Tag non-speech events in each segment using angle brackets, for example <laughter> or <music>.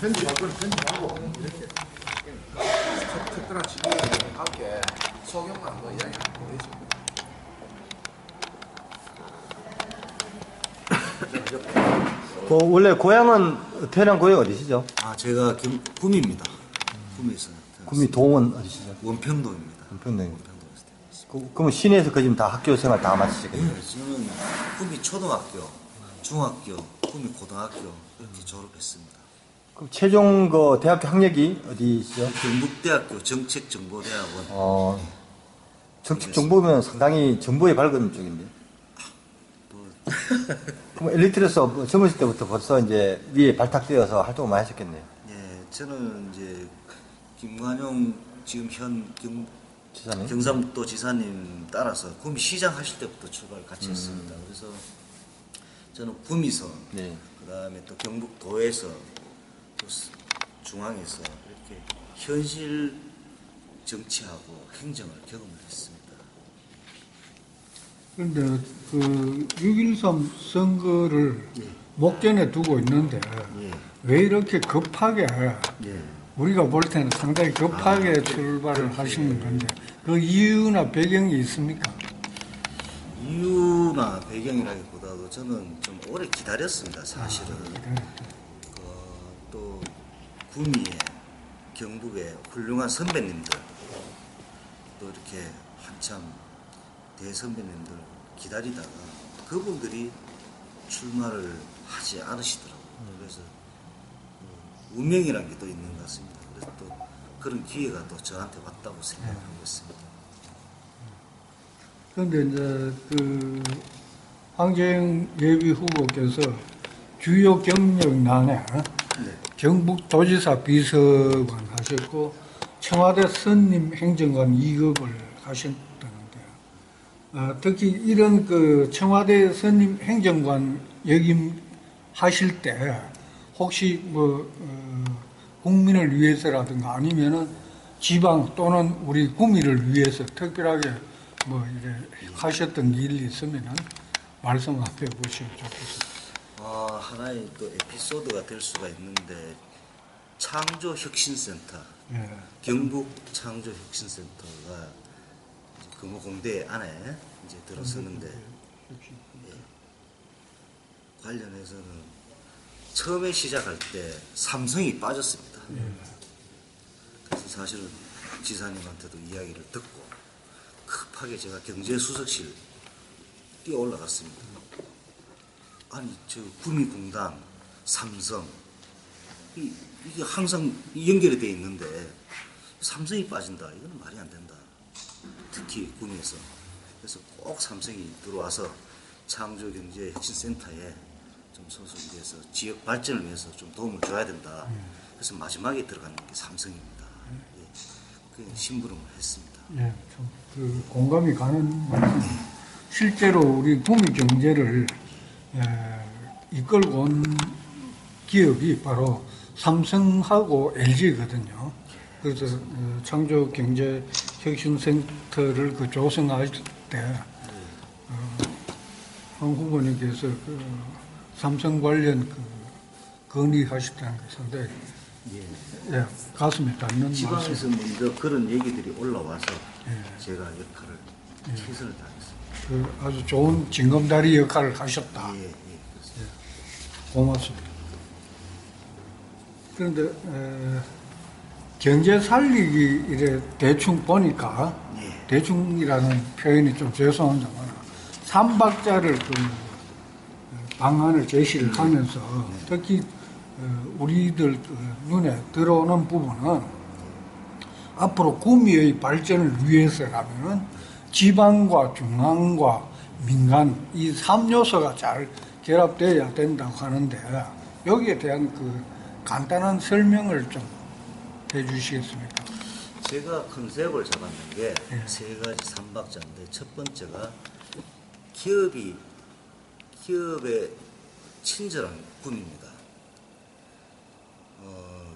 편집할 건 편집하고 이렇게 첫- 첫드라 치고 함께 소경만 뭐 이야기하면 되지. 그 원래 고향은 태어난 고향 어디시죠? 아 제가 김, 구미입니다. 구미에서 구미 동원 어디시죠? 원평동입니다. 원평동에서 태어났습니다. 그, 그럼 시내에서 그 지금 다 학교 생활 다 마치시겠네요. 네, 저는 구미 초등학교, 중학교, 구미 고등학교 이렇게 졸업했습니다. 그럼 최종 그 대학교 학력이 어디시죠? 경북대학교 정책정보대학원 어, 정책 정보면 상당히 정보에 밝은 쪽인데. 또 <laughs> 그럼 엘리트로서 뭐 젊으실 때부터 벌써 이제 위에 발탁되어서 활동을 많이 하셨겠네요. 예, 저는 이제 김관용 지금 현 경, 지사님. 경상북도 지사님 따라서 구미 시장 하실 때부터 출발 같이 했습니다. 그래서 저는 구미선, 네. 그 다음에 또 경북도에서 중앙에서 이렇게 현실 정치하고 행정을 경험을 했습니다. 그런데 그 6.13 선거를 예. 목전에 두고 있는데 예, 왜 이렇게 급하게 예. 우리가 볼 때는 상당히 급하게 출발을 하시는 건데 그 이유나 배경이 있습니까? 이유나 배경이라기보다도 저는 좀 오래 기다렸습니다, 사실은. 어, 또 구미에 경북에 훌륭한 선배님들 또 이렇게 한참 대선배님들 기다리다가 그분들이 출마를 하지 않으시더라고요. 그래서 어, 운명이라는 게 또 있는 것 같습니다. 그래서 또 그런 기회가 또 저한테 왔다고 생각하고 있습니다. 그런데 이제 그 황재영 예비 후보께서 주요 경력 난에 네. 경북도지사 비서관 하셨고 청와대 선임 행정관 2급을 하셨다는데 어, 특히 이런 그 청와대 선임 행정관 역임 하실 때 혹시 뭐 어, 국민을 위해서라든가 아니면은 지방 또는 우리 구미를 위해서 특별하게 뭐 이래 하셨던 일이 있으면은 말씀 한번 해보시면 좋겠습니다. 아, 하나의 또 에피소드가 될 수가 있는데 창조 혁신센터 예. 경북 창조 혁신센터가 이제 금호공대 안에 이제 들어서는데 예. 관련해서는 처음에 시작할 때 삼성이 빠졌습니다. 그래서 사실은 지사님한테도 이야기를 듣고 급하게 제가 경제수석실 뛰어 올라갔습니다. 아니 저 구미공단, 삼성 이, 이게 항상 연결이 돼 있는데 삼성이 빠진다 이거는 말이 안 된다. 특히 구미에서 그래서 꼭 삼성이 들어와서 창조경제 혁신센터에 좀 소속이 돼서 지역 발전을 위해서 좀 도움을 줘야 된다. 그래서 마지막에 들어가는 게 삼성입니다. 예. 그 심부름을 했습니다. 예, 좀그 공감이 가는. 실제로 우리 구미 경제를 에, 이끌고 온 기업이 바로 삼성하고 LG거든요. 그래서 어, 창조 경제 혁신센터를 그 조성할 때 어, 황 후보님께서 그 삼성 관련 그 건의하셨다는 게 상당히 예. 예, 가슴에 닿는 말씀. 지방에서 먼저 그런 얘기들이 올라와서 예. 제가 역할을 최선을 다했습니다. 그 아주 좋은 징검다리 역할을 하셨다. 예, 예, 그렇습니다. 고맙습니다. 그런데 에, 경제 살리기 이래 대충 보니까 예. 대충이라는 표현이 좀 죄송합니다만 삼박자를 그 방안을 제시를 하면서 특히 어, 우리들 그 눈에 들어오는 부분은 앞으로 구미의 발전을 위해서라면은 지방과 중앙과 민간 이 3요소가 잘 결합돼야 된다고 하는데 여기에 대한 그 간단한 설명을 좀 해주시겠습니까? 제가 컨셉을 잡았는 게 예. 세 가지 삼박자인데 첫 번째가 기업이 기업의 친절한 군입니다. 어,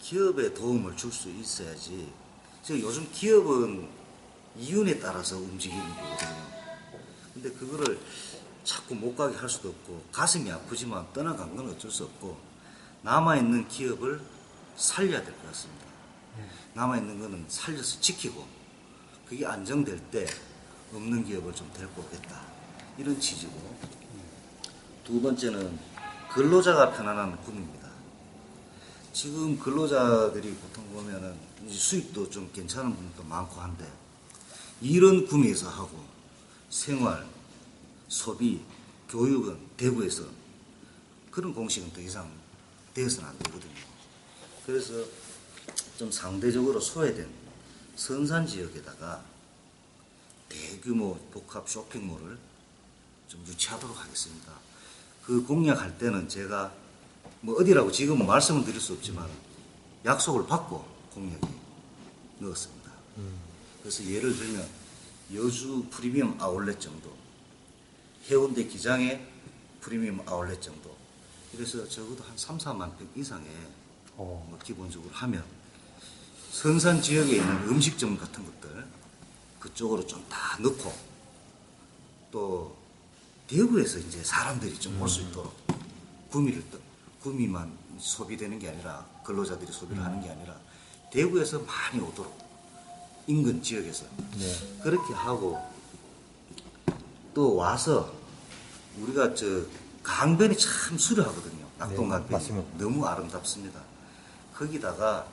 기업에 도움을 줄 수 있어야지. 지금 요즘 기업은 이윤에 따라서 움직이는 거거든요. 근데 그거를 자꾸 못 가게 할 수도 없고 가슴이 아프지만 떠나간 건 어쩔 수 없고 남아있는 기업을 살려야 될 것 같습니다. 남아있는 거는 살려서 지키고 그게 안정될 때 없는 기업을 좀 데리고 오겠다. 이런 취지고 두 번째는 근로자가 편안한 꿈입니다. 지금 근로자들이 보통 보면은 수입도 좀 괜찮은 분도 많고 한데 이런 구매에서 하고 생활, 소비, 교육은 대구에서 그런 공식은 더 이상 되어서는 안 되거든요. 그래서 좀 상대적으로 소외된 선산 지역에다가 대규모 복합 쇼핑몰을 좀 유치하도록 하겠습니다. 그 공약할 때는 제가 뭐 어디라고 지금은 말씀은 드릴 수 없지만 약속을 받고 공약에 넣었습니다. 그래서 예를 들면 여주 프리미엄 아울렛 정도, 해운대 기장의 프리미엄 아울렛 정도. 그래서 적어도 한 3, 4만 평 이상의 어. 뭐 기본적으로 하면 선산 지역에 있는 음식점 같은 것들 그쪽으로 좀 다 넣고 또 대구에서 이제 사람들이 좀 올 수 있도록 구미를 또- 구미만 소비되는 게 아니라 근로자들이 소비를 하는 게 아니라 대구에서 많이 오도록 인근 지역에서 네. 그렇게 하고 또 와서 우리가 저 강변이 참 수려하거든요. 낙동 강변이 네, 맞습니다. 너무 아름답습니다. 거기다가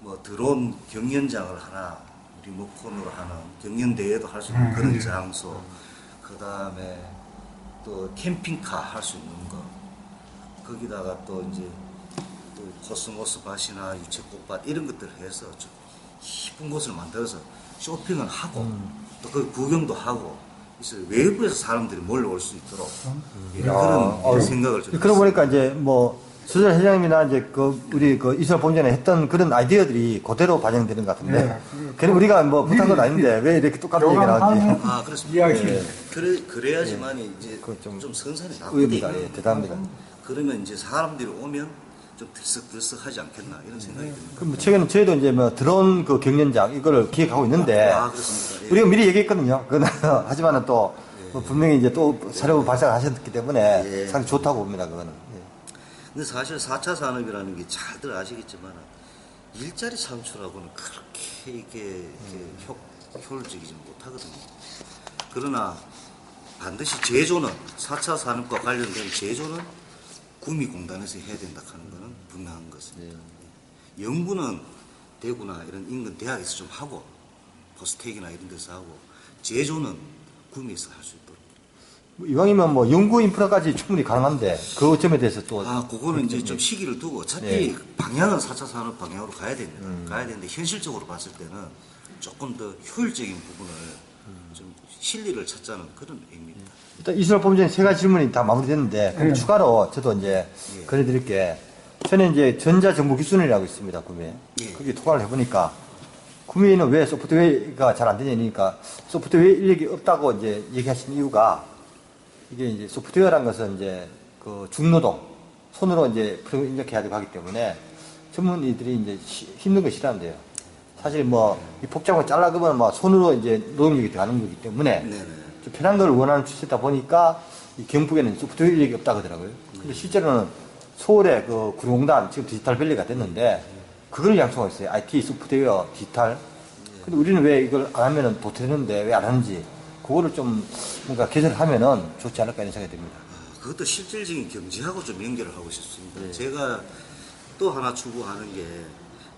뭐 드론 경연장을 하나 리모컨으로 하는 경연 대회도 할 수 있는 그런 장소, 그 다음에 또 캠핑카 할 수 있는 거, 거기다가 또 이제 또 코스모스 밭이나 유채꽃밭 이런 것들을 해서 좀 이쁜 곳을 만들어서 쇼핑을 하고 또그 구경도 하고 그래서 외부에서 사람들이 몰려올 수 있도록 예, 야, 그런 어우, 생각을 좀 그러고. 보니까 이제 뭐 수절 회장님이나 이제 그 우리 그 이슬 본전에 했던 그런 아이디어들이 그대로 반영되는 것 같은데. 네. 그냥 우리가 뭐 부탁한 건 아닌데 왜 이렇게 똑같은 나오지? 요강하는 아 그렇습니다. 네. 그래 그래야지만 이제 그거 좀 좀, 선선이 의미가 나거든요. 예, 대단합니다. 그러면 이제 사람들이 오면 좀 들썩들썩하지 않겠나 이런 생각이 듭니다. 그럼 뭐 최근에 저희도 이제 뭐 드론 그 경연장 이거를 기획하고 있는데 아 그렇습니다. 예. 우리가 미리 얘기했거든요. 그건 <laughs> 하지만은 또 뭐 분명히 이제 또 새로운 발상을 하셨기 때문에 예. 상당히 좋다고 봅니다. 그거는. 예. 근데 사실 4차 산업이라는 게 잘들 아시겠지만 일자리 창출하고는 그렇게 이게, 이게 효, 효율적이지 못하거든요. 그러나 반드시 제조는 4차 산업과 관련된 제조는 구미공단에서 해야 된다 하는 것은 분명한 것입니다. 예. 연구는 대구나 이런 인근 대학에서 좀 하고 포스텍이나 이런 데서 하고 제조는 구미에서 할 수 있도록. 뭐 이왕이면 뭐 연구 인프라까지 충분히 가능한데 그 점에 대해서 또 아, 그거는 이제 좀 시기를 두고 어차피 네. 방향은 4차 산업 방향으로 가야 됩니다. 음. 가야 되는데 현실적으로 봤을 때는 조금 더 효율적인 부분을 음. 좀 실리를 찾자는 그런 의미입니다. 일단 이슬 본전 세 가지 질문이 다 마무리됐는데 그럼 네. 추가로 저도 이제 예. 건해드릴 게 저는 이제 전자정보기술이라고 있습니다. 구미에. 예. 거기 통화를 해보니까 구미에는 왜 소프트웨어가 잘 안 되냐니까 소프트웨어 인력이 없다고 이제 얘기하신 이유가 이게 이제 소프트웨어란 것은 이제 그 중노동 손으로 이제 프로그램 입력해야 되고 하기 때문에 전문의들이 이제 시- 힘든 거 싫어한대요. 사실 뭐이거 잘라그면 뭐 손으로 이제 노동력이 들어가는 거기 때문에 네네. 좀 편한 걸 원하는 추세다 보니까 이 경북에는 소프트웨어 인력이 없다 그러더라고요. 근데 실제로는 서울에 그 구룡공단 지금 디지털 밸리가 됐는데 그걸 양성하고 있어요. IT, 소프트웨어, 디지털. 근데 우리는 왜 이걸 안 하면은 도태되는데 왜 안 하는지 그거를 좀 뭔가 개선을 하면은 좋지 않을까 이런 생각이 듭니다. 그것도 실질적인 경제하고 좀 연결을 하고 싶습니다. 네. 제가 또 하나 추구하는 게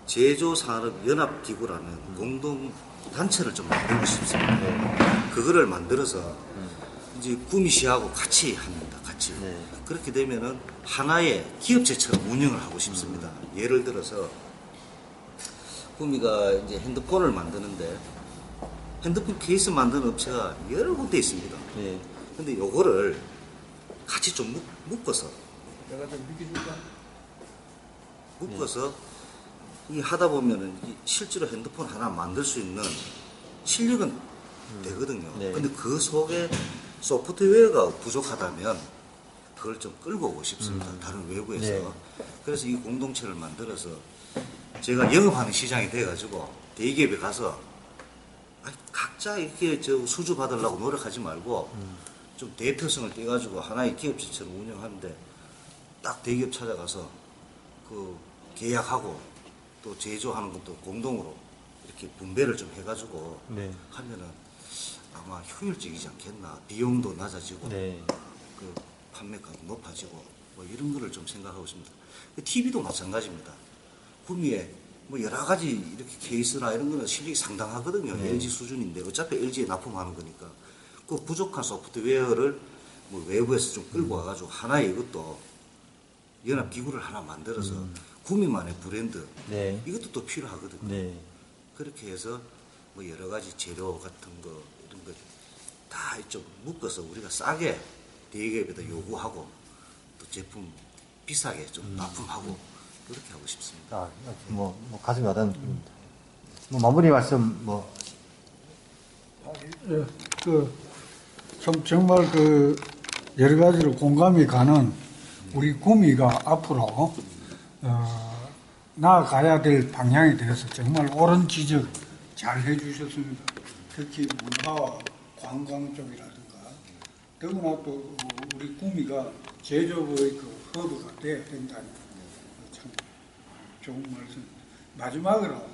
제조산업연합기구라는 공동 단체를 좀 만들고 싶습니다. 네. 그거를 만들어서 이제 구미시하고 같이 합니다. 같이. 네. 그렇게 되면은 하나의 기업체처럼 운영을 하고 싶습니다. 예를 들어서 구미가 이제 핸드폰을 만드는데 핸드폰 케이스 만드는 업체가 여러 군데 있습니다. 네. 근데 요거를 같이 좀 묶, 묶어서 내가 좀 믿겨줄까? 묶어서 이 하다 보면은 이 실제로 핸드폰 하나 만들 수 있는 실력은 되거든요. 네. 근데 그 속에 소프트웨어가 부족하다면 그걸 좀 끌고 오고 싶습니다. 다른 외부에서. 네. 그래서 이 공동체를 만들어서 제가 영업하는 시장이 돼가지고 대기업에 가서 각자 이렇게 저 수주 받으려고 노력하지 말고 좀 대표성을 떼가지고 하나의 기업체처럼 운영하는데 딱 대기업 찾아가서 그 계약하고 또 제조하는 것도 공동으로 이렇게 분배를 좀 해가지고 네. 하면은 아마 효율적이지 않겠나 비용도 낮아지고 네. 그 판매가도 높아지고 뭐 이런 거를 좀 생각하고 있습니다. TV도 마찬가지입니다. 구미에 뭐 여러 가지 이렇게 케이스나 이런 거는 실력이 상당하거든요. 네. LG 수준인데 어차피 LG에 납품하는 거니까 그 부족한 소프트웨어를 뭐 외부에서 좀 끌고 와가지고 하나의 이것도 연합 기구를 하나 만들어서 구미만의 브랜드 네. 이것도 또 필요하거든요. 네. 그렇게 해서 뭐 여러 가지 재료 같은 거 이런 거 다 좀 묶어서 우리가 싸게 대기업에다 요구하고 또 제품 비싸게 좀 납품하고 그렇게 하고 싶습니다. 아, 뭐, 뭐 가슴이 와닿는. 뭐 마무리 말씀 뭐 예, 그, 참, 정말 그, 여러 가지로 공감이 가는 우리 구미가 앞으로, 어, 나아가야 될 방향에 대해서 정말 옳은 지적 잘 해주셨습니다. 특히 문화와 관광 쪽이라든가, 더구나 또 우리 구미가 제조업의 그 허브가 돼야 된다는 참 좋은 말씀. 마지막으로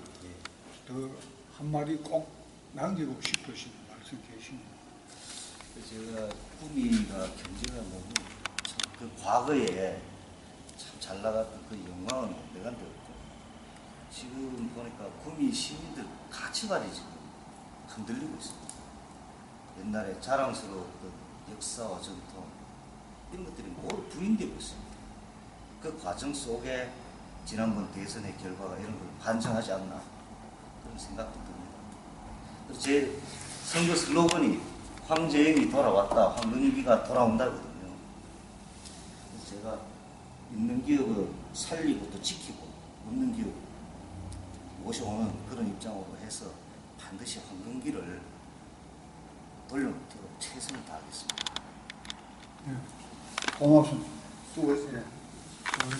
더 한마디 꼭 남기고 싶으신 말씀 계십니다. 제가 구미가 경제가 너무 참그 과거에 참 잘 나갔던 그 영광은 내가 없고 지금 보니까 구미 시민들 가치관이 지금 흔들리고 있습니다. 옛날에 자랑스러웠던 역사와 전통 이런 것들이 모두 부인되고 있습니다. 그 과정 속에 지난번 대선의 결과가 이런 걸 반증하지 않나 그런 생각도 듭니다. 제 선거 슬로건이 황재영이 돌아왔다, 황근익이가 돌아온다거든요. 제가 있는 기업을 살리고 또 지키고 없는 기업 모셔오는 그런 입장으로 해서 반드시 황근기를 돌려놓도록 최선을 다하겠습니다. 고맙습니다. 수고했습니다. 예.